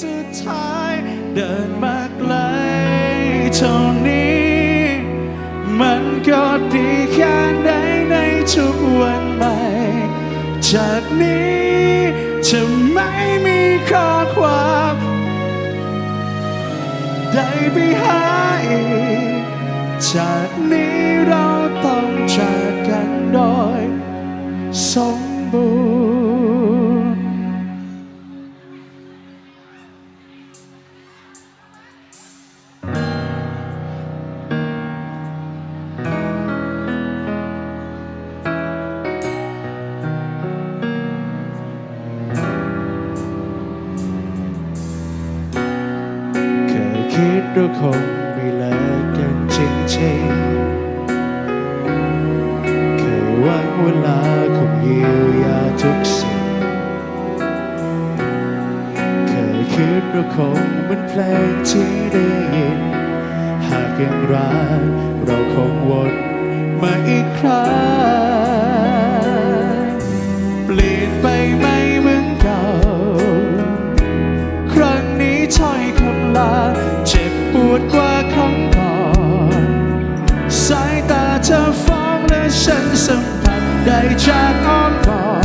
สุดท้ายเดินมาไกลเท่านี้ มันก็ดีแค่ไหนในทุกวันใหม่ จากนี้จะไม่มีข้อความได้ไปหาอีกจากนี้เราต้องจากกันโดยสมบูรณ์ เราคงไม่เลิกกันจริงๆเคยหวังเวลาคงเยียวยาทุกสิ่งเคยคิดเราคงเหมือนเพลงที่ได้ยิน หากยังรักเราคงวนมาอีกครั้ง จ็บปวดกว่าครั้งก่อนสายตาเธอฟ้องและฉันสัมผัสได้จากอ้อมกอด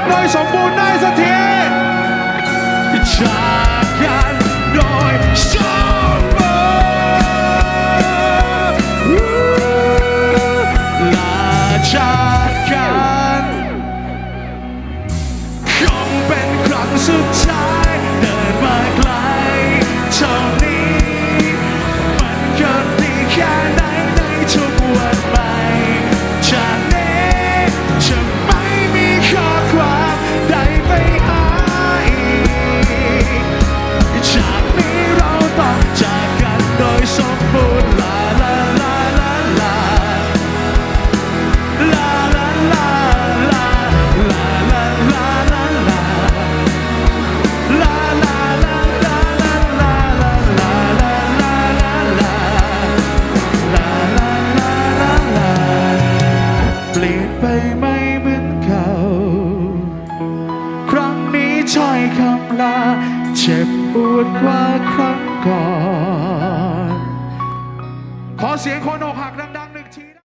กันโดยสมบูรณ์ได้สักทีจากกันโดย เจ็บปวดกว่าครั้งก่อน ขอเสียงคนอกหักดังๆ